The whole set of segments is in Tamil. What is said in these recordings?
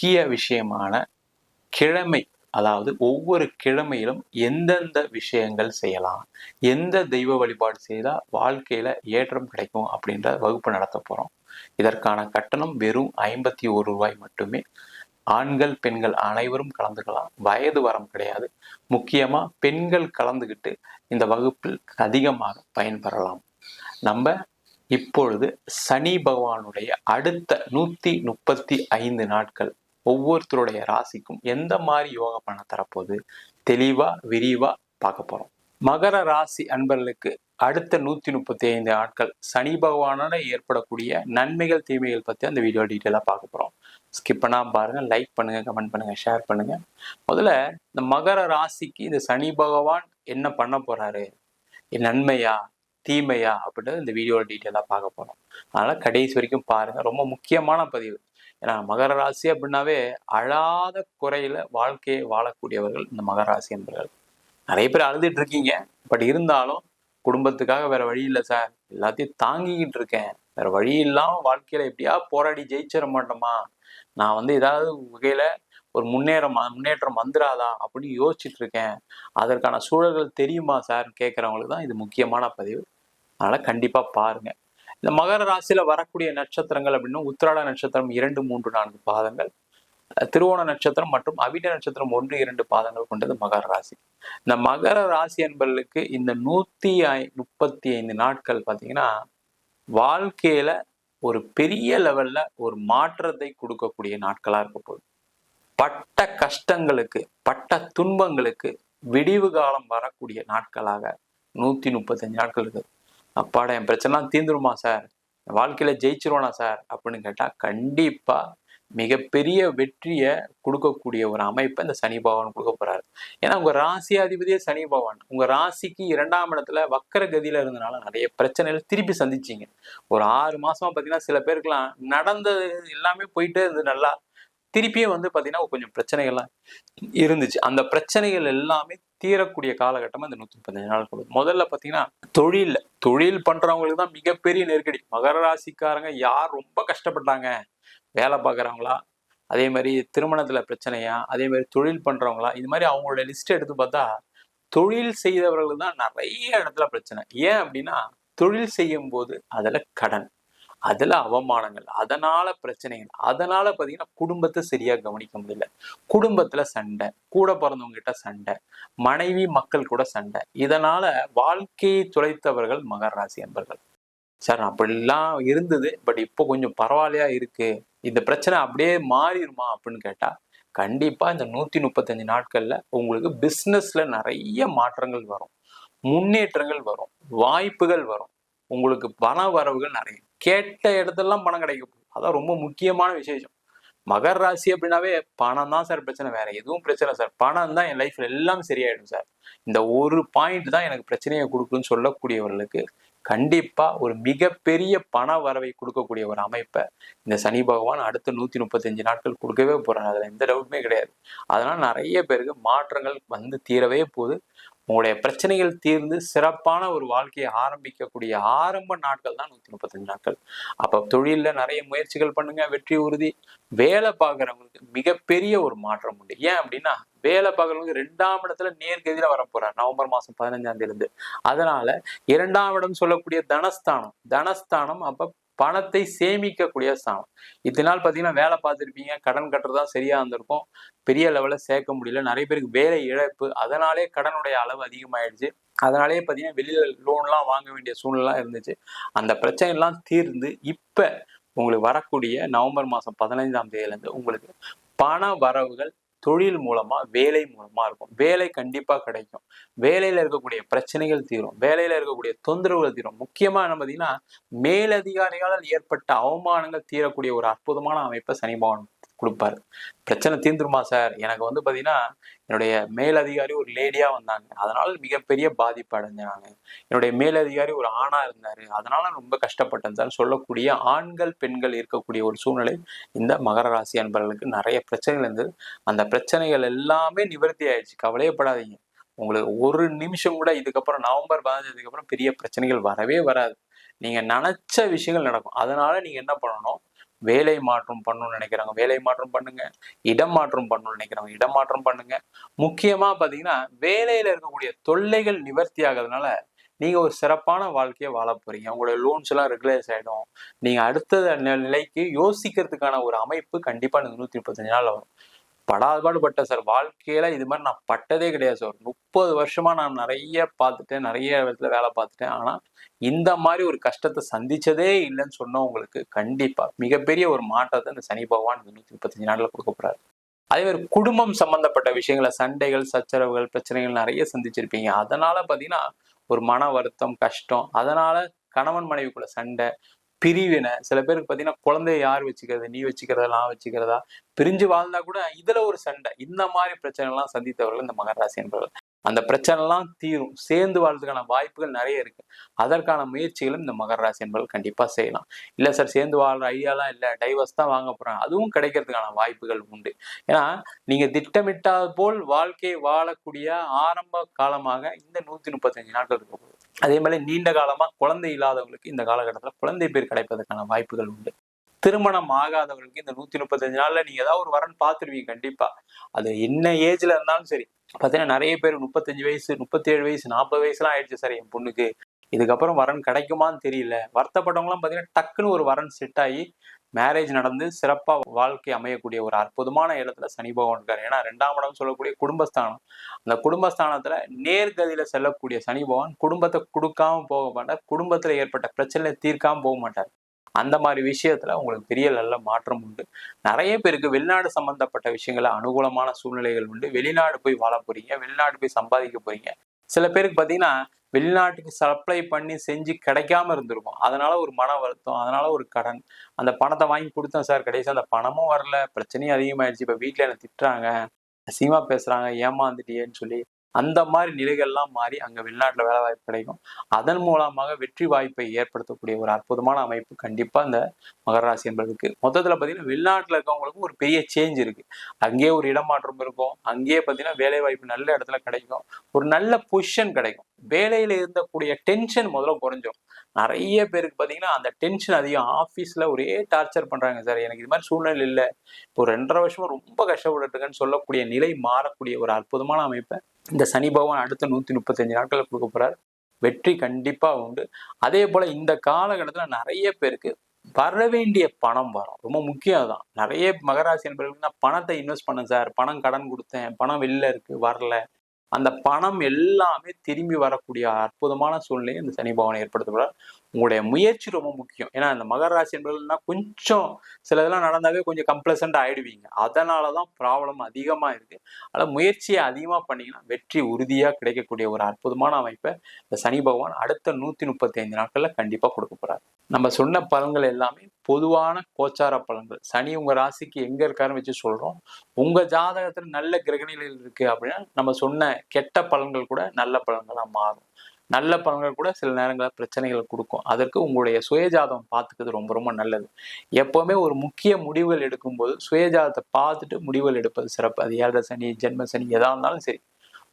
முக்கிய விஷயமான கிழமை அதாவது ஒவ்வொரு கிழமையிலும் எந்தெந்த விஷயங்கள் செய்யலாம் எந்த தெய்வ வழிபாடு செய்தால் வாழ்க்கையில ஏற்றம் கிடைக்கும் அப்படின்ற வகுப்பு நடத்த போறோம். இதற்கான கட்டணம் வெறும் ஐம்பத்தி ஒரு ரூபாய் மட்டுமே. ஆண்கள் பெண்கள் அனைவரும் கலந்துக்கலாம். வயது வரம் கிடையாது. முக்கியமா பெண்கள் கலந்துக்கிட்டு இந்த வகுப்பில் அதிகமாக பயன்பெறலாம். நம்ம இப்பொழுது சனி பகவானுடைய அடுத்த நூத்தி முப்பத்தி ஐந்து நாட்கள் ஒவ்வொருத்தருடைய ராசிக்கும் எந்த மாதிரி யோக பண்ண தரப்போகுது? தெளிவாக விரிவா பார்க்க போறோம். மகர ராசி அன்பர்களுக்கு அடுத்த நூத்தி முப்பத்தி ஐந்து நாட்கள் சனி பகவானால ஏற்படக்கூடிய நன்மைகள் தீமைகள் பற்றி அந்த வீடியோ டீட்டெயிலாக பார்க்க போறோம். ஸ்கிப் பண்ணாமல் பாருங்க லைக் பண்ணுங்க கமெண்ட் பண்ணுங்க ஷேர் பண்ணுங்க. முதல்ல இந்த மகர ராசிக்கு இந்த சனி பகவான் என்ன பண்ண போறாரு? நன்மையா தீமையா அப்படின்றது இந்த வீடியோவில் டீட்டெயிலாக பார்க்க போறோம். அதனால கடைசி வரைக்கும் பாருங்க. ரொம்ப முக்கியமான பதிவு. ஏன்னா மகர ராசி அப்படின்னாவே அழாத குறையில வாழ்க்கையை வாழக்கூடியவர்கள் இந்த மகர ராசி என்பவர்கள் நிறைய பேர் அழுதுட்டு இருக்கீங்க. பட் இருந்தாலும் குடும்பத்துக்காக வேற வழி இல்லை சார் எல்லாத்தையும் தாங்கிக்கிட்டு இருக்கேன். வேற வழி இல்லாமல் வாழ்க்கையில எப்படியா போராடி ஜெயிச்சிட மாட்டோமா? நான் வந்து ஏதாவது வகையில ஒரு முன்னேற முன்னேற்றம் வந்துடாதா அப்படின்னு யோசிச்சுட்டு இருக்கேன். அதற்கான சூழல்கள் தெரியுமா சார் கேட்குறவங்களுக்கு தான் இது முக்கியமான பதிவு. அதனால கண்டிப்பா பாருங்க. இந்த மகர ராசியில வரக்கூடிய நட்சத்திரங்கள் அப்படின்னா உத்திராட நட்சத்திரம் இரண்டு மூன்று நான்கு பாதங்கள். திருவோண நட்சத்திரம் மற்றும் அவிட நட்சத்திரம் ஒன்று இரண்டு பாதங்கள் கொண்டது மகர ராசி. இந்த மகர ராசி என்பவர்களுக்கு இந்த நூத்தி ஐ முப்பத்தி ஐந்து நாட்கள் பார்த்தீங்கன்னா வாழ்க்கையில ஒரு பெரிய லெவல்ல ஒரு மாற்றத்தை கொடுக்கக்கூடிய நாட்களா இருக்க போகுது. பட்ட கஷ்டங்களுக்கு பட்ட துன்பங்களுக்கு விடிவு காலம் வரக்கூடிய நாட்களாக நூத்தி முப்பத்தஞ்சு நாட்கள் இருக்குது அப்பாடா என் பிரச்சனைலாம் தீந்துருமா சார்? வாழ்க்கையில ஜெயிச்சிருவானா சார்? அப்படின்னு கேட்டால் கண்டிப்பா மிகப்பெரிய வெற்றியை கொடுக்கக்கூடிய ஒரு அமைப்பை இந்த சனி பகவான் கொடுக்க போறாரு. ஏன்னா உங்க ராசியாதிபதியே சனி பகவான். உங்க ராசிக்கு இரண்டாம் இடத்துல வக்கர கதியில இருந்தனால நிறைய பிரச்சனைகள் திருப்பி சந்திச்சீங்க. ஒரு ஆறு மாசமா பாத்தீங்கன்னா சில பேருக்குலாம் நடந்தது எல்லாமே போயிட்டே இருந்தது நல்லா. திருப்பியும் வந்து பாத்தீங்கன்னா கொஞ்சம் பிரச்சனைகள்லாம் இருந்துச்சு. அந்த பிரச்சனைகள் எல்லாமே தீரக்கூடிய காலகட்டம் இந்த நூத்தி முப்பத்தஞ்சு நாள் கொடுக்கும் முதல்ல பாத்தீங்கன்னா தொழில் தொழில் பண்றவங்களுக்கு தான் மிகப்பெரிய நெருக்கடி. மகர ராசிக்காரங்க யார் ரொம்ப கஷ்டப்பட்டாங்க? வேலை பார்க்குறவங்களா? அதே மாதிரி திருமணத்துல பிரச்சனையா? அதே மாதிரி தொழில் பண்றவங்களா? இது மாதிரி அவங்களோட லிஸ்ட் எடுத்து பார்த்தா தொழில் செய்தவர்களுக்கு தான் நிறைய இடத்துல பிரச்சனை. ஏன் அப்படின்னா தொழில் செய்யும் போது அதில் கடன். அதில் அவமானங்கள் அதனால் பிரச்சனைகள் அதனால் பார்த்தீங்கன்னா குடும்பத்தை சரியாக கவனிக்க முடியல. குடும்பத்தில் சண்டை கூட பிறந்தவங்ககிட்ட சண்டை மனைவி மக்கள் கூட சண்டை. இதனால் வாழ்க்கையை துளைத்தவர்கள் மகர ராசி என்பர்கள் சார் அப்படிலாம் இருந்தது. பட் இப்போ கொஞ்சம் பரவாயில்லையா இருக்குது இந்த பிரச்சனை அப்படியே மாறிடுமா அப்படின்னு கேட்டால் கண்டிப்பாக இந்த நூற்றி முப்பத்தஞ்சு நாட்களில் உங்களுக்கு பிஸ்னஸில் நிறைய மாற்றங்கள் வரும். முன்னேற்றங்கள் வரும். வாய்ப்புகள் வரும். உங்களுக்கு பண வரவுகள் நிறைய. கேட்ட இடத்துலலாம் பணம் கிடைக்கும். அதான் ரொம்ப முக்கியமான விசேஷம். மகர் ராசி அப்படின்னாவே பணம் தான் சார் பிரச்சனை. வேற எதுவும் பிரச்சனை சார். பணம் தான் என் லைஃப்ல எல்லாம் சரியாயிடும் சார். இந்த ஒரு பாயிண்ட் தான் எனக்கு பிரச்சனையை கொடுக்குன்னு சொல்லக்கூடியவர்களுக்கு கண்டிப்பா ஒரு மிகப்பெரிய பண வரவை கொடுக்கக்கூடிய ஒரு அமைப்பை இந்த சனி பகவான் அடுத்த நூத்தி முப்பத்தஞ்சு நாட்கள் கொடுக்கவே போறாங்க அதுல எந்த டவுட்டுமே கிடையாது. அதனால நிறைய பேருக்கு மாற்றங்கள் வந்து தீரவே போகுது. உங்களுடைய பிரச்சனைகள் தீர்ந்து சிறப்பான ஒரு வாழ்க்கையை ஆரம்பிக்கக்கூடிய ஆரம்ப நாட்கள் தான் நூத்தி முப்பத்தஞ்சு நாட்கள். அப்ப தொழில நிறைய முயற்சிகள் பண்ணுங்க வெற்றி உறுதி. வேலை பார்க்குறவங்களுக்கு மிகப்பெரிய ஒரு மாற்றம் உண்டு. ஏன் அப்படின்னா வேலை பார்க்குறவங்க ரெண்டாம் இடத்துல நேர்கதியில வரப்போறார் நவம்பர் மாசம் பதினஞ்சாம் தேதி இருந்து அதனால இரண்டாம் இடம் சொல்லக்கூடிய தனஸ்தானம். தனஸ்தானம் அப்ப பணத்தை சேமிக்கக்கூடிய ஸ்தானம் நாள் பார்த்தீங்கன்னா வேலை பார்த்துருப்பீங்க கடன் கட்டுறதா சரியா இருந்திருக்கும். பெரிய லெவலில் சேர்க்க முடியல. நிறைய பேருக்கு வேலை இழப்பு. அதனாலே கடனுடைய அளவு அதிகமாயிடுச்சு. அதனாலே பார்த்தீங்கன்னா வெளியில லோன்லாம் வாங்க வேண்டிய சூழ்நிலை இருந்துச்சு. அந்த பிரச்சனைலாம் தீர்ந்து இப்போ உங்களுக்கு வரக்கூடிய நவம்பர் மாதம் பதினைந்தாம் தேதியிலேருந்து உங்களுக்கு பண வரவுகள் தொழில் மூலமா வேலை மூலமா இருக்கும். வேலை கண்டிப்பா கிடைக்கும். வேலையில இருக்கக்கூடிய பிரச்சனைகள் தீரும். வேலையில இருக்கக்கூடிய தொந்தரவுகள் தீரும். முக்கியமா என்ன பார்த்தீங்கன்னா மேலதிகாரிகளால் ஏற்பட்ட அவமானங்கள் தீரக்கூடிய ஒரு அற்புதமான அமைப்பை சனி பகவான் கொடுப்பாரு. பிரச்சனை தீர்ந்துருமா சார்? எனக்கு வந்து பார்த்தீங்கன்னா என்னுடைய மேலதிகாரி ஒரு லேடியாக வந்தாங்க. அதனால மிகப்பெரிய பாதிப்பு அடைஞ்சாங்க. என்னுடைய மேலதிகாரி ஒரு ஆணாக இருந்தார். அதனால ரொம்ப கஷ்டப்பட்டேன் சார். சொல்லக்கூடிய ஆண்கள் பெண்கள் இருக்கக்கூடிய ஒரு சூழ்நிலை இந்த மகர ராசி அன்பர்களுக்கு நிறைய பிரச்சனைகள் இருந்தது. அந்த பிரச்சனைகள் எல்லாமே நிவர்த்தி ஆயிடுச்சு. கவலையப்படாதீங்க. உங்களுக்கு ஒரு நிமிஷம் கூட இதுக்கப்புறம் நவம்பர் பதினஞ்சதுக்கு அப்புறம் பெரிய பிரச்சனைகள் வரவே வராது. நீங்க நினைச்ச விஷயங்கள் நடக்கும். அதனால நீங்க என்ன பண்ணணும்? வேலை மாற்றம் பண்ணணும்னு நினைக்கிறாங்க வேலை மாற்றம் பண்ணுங்க. இடம் மாற்றம் பண்ணணும்னு நினைக்கிறாங்க இடம் மாற்றம் பண்ணுங்க. முக்கியமா பாத்தீங்கன்னா வேலையில இருக்கக்கூடிய தொல்லைகள் நிவர்த்தி ஆகிறதுனால நீங்க ஒரு சிறப்பான வாழ்க்கையை வாழ போறீங்க. உங்களுடைய லோன்ஸ் எல்லாம் ரெகுலைஸ் ஆயிடும். நீங்க அடுத்த நிலைக்கு யோசிக்கிறதுக்கான ஒரு அமைப்பு கண்டிப்பா நூத்தி முப்பத்தஞ்சு நாள் வரும். படாதபாடு பட்டேன் சார். வாழ்க்கையில இது மாதிரி நான் பட்டதே கிடையாது சார். முப்பது வருஷமா நான் நிறைய பார்த்துட்டேன். நிறைய இடத்துல வேலை பார்த்துட்டேன். ஆனா இந்த மாதிரி ஒரு கஷ்டத்தை சந்திச்சதே இல்லைன்னு சொன்னவங்களுக்கு கண்டிப்பா மிகப்பெரிய ஒரு மாற்றத்தை இந்த சனி பகவான் இந்த நூத்தி முப்பத்தஞ்சு நாள்ல கொடுக்க போறாரு. அதே மாதிரி குடும்பம் சம்பந்தப்பட்ட விஷயங்களை சண்டைகள் சச்சரவுகள் பிரச்சனைகள் நிறைய சந்திச்சிருப்பீங்க. அதனால பாத்தீங்கன்னா ஒரு மன வருத்தம் கஷ்டம். அதனால கணவன் மனைவிக்குள்ள சண்டை பிரிவினை. சில பேருக்கு பார்த்தீங்கன்னா குழந்தைய யார் வச்சுக்கிறது நீ வச்சுக்கிறதா நான் வச்சுக்கிறதா? பிரிஞ்சு வாழ்ந்தா கூட இதுல ஒரு சண்டை. இந்த மாதிரி பிரச்சனை எல்லாம் சந்தித்தவர்கள் இந்த மகர ராசி என்பவர்கள். அந்த பிரச்சனை எல்லாம் தீரும். சேர்ந்து வாழ்றதுக்கான வாய்ப்புகள் நிறைய இருக்கு. அதற்கான முயற்சிகளும் இந்த மகர ராசி என்பவர்கள் கண்டிப்பா செய்யலாம். இல்ல சார் சேர்ந்து வாழ்ற ஐடியாலாம் இல்ல. டைவர்ஸ் தான் வாங்க போறாங்க. அதுவும் கிடைக்கிறதுக்கான வாய்ப்புகள் உண்டு. ஏன்னா நீங்க திட்டமிட்டால் போல் வாழ்க்கையை வாழக்கூடிய ஆரம்ப காலமாக இந்த நூத்தி முப்பத்தஞ்சு நாட்கள் இருக்க அதே மாதிரி நீண்ட காலமா குழந்தை இல்லாதவங்களுக்கு இந்த காலகட்டத்தில் குழந்தை பேர் கிடைப்பதற்கான வாய்ப்புகள் உண்டு. திருமணம் ஆகாதவர்களுக்கு இந்த நூத்தி முப்பத்தஞ்சு நாள்ல நீங்க ஏதாவது ஒரு வரன் பார்த்துருவீங்க கண்டிப்பா. அது என்ன ஏஜ்ல இருந்தாலும் சரி. பார்த்தீங்கன்னா நிறைய பேர் முப்பத்தஞ்சு வயசு முப்பத்தேழு வயசு நாற்பது வயசுலாம் ஆயிடுச்சு சார் என் பொண்ணுக்கு. இதுக்கப்புறம் வரன் கிடைக்குமான்னு தெரியல. வருத்தப்பட்டவங்களாம் பார்த்தீங்கன்னா டக்குன்னு ஒரு வரன் செட் ஆகி மேரேஜ் நடந்து சிறப்பாக வாழ்க்கை அமையக்கூடிய ஒரு அற்புதமான இடத்துல சனி பகவான் இருக்காரு. ஏன்னா ரெண்டாம் இடம் சொல்லக்கூடிய குடும்பஸ்தானம். அந்த குடும்பஸ்தானத்தில் நேர்கதியில் செல்லக்கூடிய சனி பகவான் குடும்பத்தை கொடுக்காம போக மாட்டார். குடும்பத்தில் ஏற்பட்ட பிரச்சனையை தீர்க்காம போக மாட்டார். அந்த மாதிரி விஷயத்துல உங்களுக்கு பெரிய நல்ல மாற்றம் உண்டு. நிறைய பேருக்கு வெளிநாடு சம்பந்தப்பட்ட விஷயங்கள அனுகூலமான சூழ்நிலைகள் உண்டு. வெளிநாடு போய் வாழ போறீங்க. வெளிநாடு போய் சம்பாதிக்க போறீங்க. சில பேருக்கு பாத்தீங்கன்னா வெளிநாட்டுக்கு சப்ளை பண்ணி செஞ்சு கிடைக்காம இருந்திருக்கும். அதனால ஒரு மன வருத்தம் அதனால ஒரு கடன். அந்த பணத்தை வாங்கி கொடுத்தேன் சார். கடைசி அந்த பணமும் வரல. பிரச்சனையும் அதிகமாயிடுச்சு. இப்ப வீட்டுல என்ன திட்டுறாங்க. அசிங்கமா பேசுறாங்க. ஏமாந்துட்டியேன்னு சொல்லி அந்த மாதிரி நிலைகள்லாம் மாறி அங்கே வெளிநாட்டில் வேலை வாய்ப்பு கிடைக்கும். அதன் மூலமாக வெற்றி வாய்ப்பை ஏற்படுத்தக்கூடிய ஒரு அற்புதமான அமைப்பு கண்டிப்பாக இந்த மகராசி என்பதுக்கு மொத்தத்தில் பார்த்தீங்கன்னா வெளிநாட்டில் இருக்கவங்களுக்கும் ஒரு பெரிய சேஞ்ச் இருக்குது அங்கேயே ஒரு இடமாற்றம் இருக்கும். அங்கேயே பார்த்தீங்கன்னா வேலை வாய்ப்பு நல்ல இடத்துல கிடைக்கும். ஒரு நல்ல பொசிஷன் கிடைக்கும். வேலையில் இருந்தக்கூடிய டென்ஷன் முதல்ல குறைஞ்சிரும். நிறைய பேருக்கு பார்த்தீங்கன்னா அந்த டென்ஷன் அதிகம். ஆஃபீஸில் ஒரே டார்ச்சர் பண்ணுறாங்க சார் எனக்கு இது மாதிரி சூழ்நிலை இல்லை. இப்போ ரெண்டரை வருஷமா ரொம்ப கஷ்டப்பட்டுருக்கேன்னு சொல்லக்கூடிய நிலை மாறக்கூடிய ஒரு அற்புதமான அமைப்பை இந்த சனி பகவான் அடுத்த நூற்றி முப்பத்தஞ்சு நாட்களில் கொடுக்க போகிறார் வெற்றி கண்டிப்பாக உண்டு. அதே போல் இந்த காலகட்டத்தில் நிறைய பேருக்கு வர வேண்டிய பணம் வரும். ரொம்ப முக்கியம் தான் நிறைய மகராசி என்பவர்கள் நான் பணத்தை இன்வெஸ்ட் பண்ணேன் சார் பணம் கடன் கொடுத்தேன். பணம் வெளில இருக்குது வரல. அந்த பணம் எல்லாமே திரும்பி வரக்கூடிய அற்புதமான சூழ்நிலையை இந்த சனி பகவான் ஏற்படுத்துகிறார் உங்களுடைய முயற்சி ரொம்ப முக்கியம். ஏன்னா இந்த மகர ராசி என்பதுனா கொஞ்சம் சில இதெல்லாம் நடந்தாவே கொஞ்சம் கம்ப்ளசண்ட் ஆயிடுவீங்க. அதனால தான் ப்ராப்ளம் அதிகமாக இருக்குது ஆனால் முயற்சியை அதிகமாக பண்ணிங்கன்னா வெற்றி உறுதியாக கிடைக்கக்கூடிய ஒரு அற்புதமான அமைப்பை இந்த சனி பகவான் அடுத்த நூற்றி முப்பத்தி ஐந்து நாட்களில் கண்டிப்பாக கொடுக்க போகிறார் நம்ம சொன்ன பலன்கள் எல்லாமே பொதுவான கோச்சார பலன்கள். சனி உங்க ராசிக்கு எங்க இருக்காருன்னு வச்சு சொல்றோம். உங்க ஜாதகத்துல நல்ல கிரகணிகள் இருக்கு அப்படின்னா நம்ம சொன்ன கெட்ட பலன்கள் கூட நல்ல பலன்களா மாறும். நல்ல பலன்கள் கூட சில நேரங்களில் பிரச்சனைகள் கொடுக்கும். அதற்கு உங்களுடைய சுயஜாதம் பார்த்துக்கிறது ரொம்ப ரொம்ப நல்லது. எப்போவுமே ஒரு முக்கிய முடிவுகள் எடுக்கும்போது சுயஜாதத்தை பார்த்துட்டு முடிவுகள் எடுப்பது சிறப்பு. அது ஏழரை சனி ஜென்ம சனி எதா இருந்தாலும் சரி.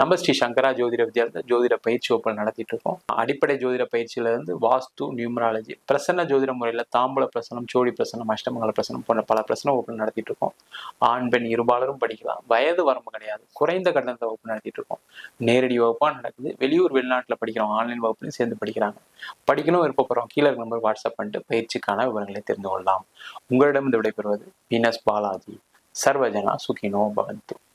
நம்ம ஸ்ரீ சங்கரா ஜோதிட வித்யாலயத்தில் ஜோதிட பயிற்சி வகுப்புகள் நடத்திட்டு இருக்கோம். அடிப்படை ஜோதிட பயிற்சியில இருந்து வாஸ்து நியூமராலஜி பிரசன்ன ஜோதிட முறையில் தாம்பூல பிரசனம் சோழி பிரசனம் அஷ்டமங்கல பிரசனம் போன்ற பல பிரசன வகுப்புகள் நடத்திட்டு இருக்கோம். ஆண் பெண் இருபாலரும் படிக்கலாம். வயது வரம்பு கிடையாது. குறைந்த கட்டணத்தை வகுப்பு நடத்திட்டு இருக்கோம். நேரடி வகுப்பாக நடக்குது. வெளியூர் வெளிநாட்டில் படிக்கிறோம் ஆன்லைன் வகுப்புலையும் சேர்ந்து படிக்கிறாங்க. படிக்கணும் விருப்பப்படுறோம் கீழே நம்பர் வாட்ஸ்அப் பண்ணிட்டு பயிற்சிக்கான விவரங்களை தெரிந்து கொள்ளலாம். உங்களிடம் இந்த விடைபெறுவது வீனஸ் பாலாஜி. சர்வஜனா சுகினோ பவந்து.